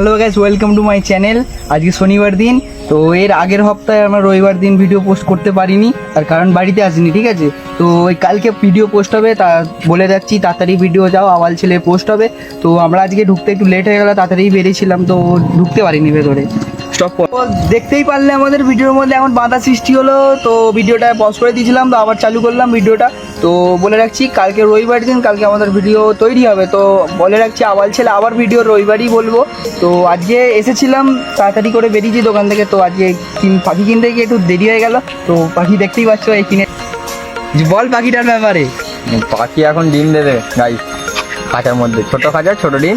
Hello guys welcome to my channel আজকে শনিবার দিন, তো এর আগের সপ্তাহে আমরা রবিবার দিন ভিডিও পোস্ট করতে পারিনি, তার কারণ বাড়িতে আসিনি, ঠিক আছে? তো ওই কালকে ভিডিও পোস্ট হবে, তা বলে যাচ্ছি, তাড়াতাড়ি ভিডিও যাও, আওয়াল ছেলে পোস্ট হবে। তো আমরা আজকে ঢুকতে একটু লেট হয়ে গেল, তাড়াতাড়ি বেরিয়েছিলাম, তো ঢুকতে পারিনি ভেতরে। স্টপ দেখতেই পারলে আমাদের ভিডিওর মধ্যে এখন বাধা সৃষ্টি হলো তো ভিডিওটা পজ করে দিয়েছিলাম তো আবার চালু করলাম ভিডিওটা তো বলে রাখছি কালকে রবিবার দিন কালকে আমাদের ভিডিও তৈরি হবে তো বলে রাখছি আবার ছেলে আবার ভিডিও রবিবারই বলব। তো আজকে এসেছিলাম তাড়াতাড়ি করে বেরিয়েছি দোকান থেকে তো আজকে পাখি কিনতে গিয়ে একটু দেরি হয়ে গেল তো পাখি দেখতেই পাচ্ছ এই কিনে। বল পাখিটার ব্যাপারে। পাখি এখন ডিম দেবে গাই খাঁচার মধ্যে ছোট খাঁচা ছোট ডিম।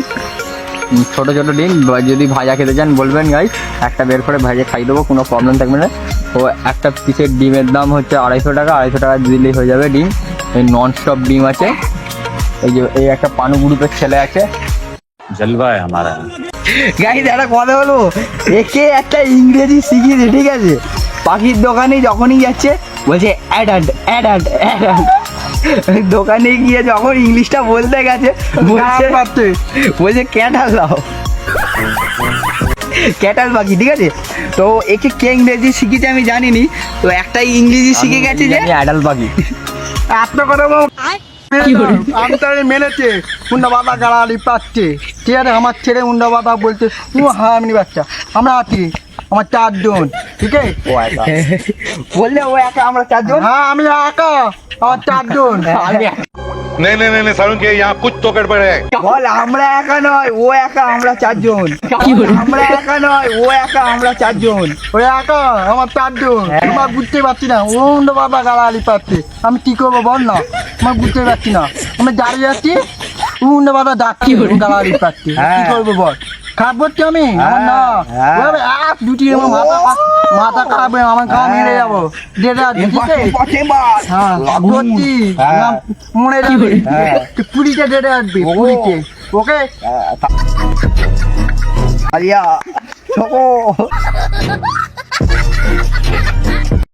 ছোট ছোট ডিম যদি ভাজা খেতে চান বলবেন গাই একটা বের করে ভাজা খাই দেবো কোনো প্রবলেম থাকবে না। তো একটা পিসের ডিমের দাম হচ্ছে আড়াইশো টাকা আড়াইশো টাকা দিলেই হয়ে যাবে ডিম। এই নন স্টপ ডিম আছে। এই যে এই একটা পানু গ্রুপের ছেলে আছে। জলবায় আমার গাইজ একটা কথা বলব। একে একটা ইংরেজি শিখিয়েছে ঠিক আছে? পাখির দোকানে যখনই যাচ্ছে বলছে অ্যাডাল্ট অ্যাডাল্ট অ্যাডাল্ট দোকানে গিয়ে যখন ইংলিশটা বলতে গেছে বলছে বলছে ক্যাটাল দাও। ক্যাটাল পাখি ঠিক আছে? তো একে কে ইংরেজি শিখেছে আমি জানিনি। তো একটাই ইংরেজি শিখে গেছে যে অ্যাডাল পাখি। আপনার কথা আমি তো মেনেছে মুন্ডা বাবা গাড়ালি পাচ্ছে। ঠিক আছে আমার ছেলে মুন্ডা বাবা বলছে তু হ্যাঁ আমি বাচ্চা আমরা আছি আমার চারজন। ঠিক আছে ও একা বললে ও একা আমরা চারজন হ্যাঁ আমি একা আমার চারজন আমি नहीं नहीं नहीं, नहीं सारुण के यहाँ कुछ तो गड़बड़ है বল আমরা একা নয় ও একা আমরা চারজন আমরা একা নয় ও একা আমরা চারজন ওই একা আমার চারজন তোমার বুঝতে পারছি না ও মুন্ডা বাবা গাড়ালি পাচ্ছে আমি কি করবো বল না আমার বুঝতে পারছি না আমি দাঁড়িয়ে যাচ্ছি ও মুন্ডা বাবা ডাকছি গাড়ালি পাচ্ছে কি করবো বল খারাপ করছি আমি? আমার না। হ্যাঁ। এক দুটি আমার মাথা মাথা খারাপ হয়ে আমার গা মেরে যাব। যেটা দিতে পথে বাস হ্যাঁ সত্যি। নাম মনে যাবে পুরীতে ডেটে আসবি পুরীতে। ওকে? আলিয়া ছোকো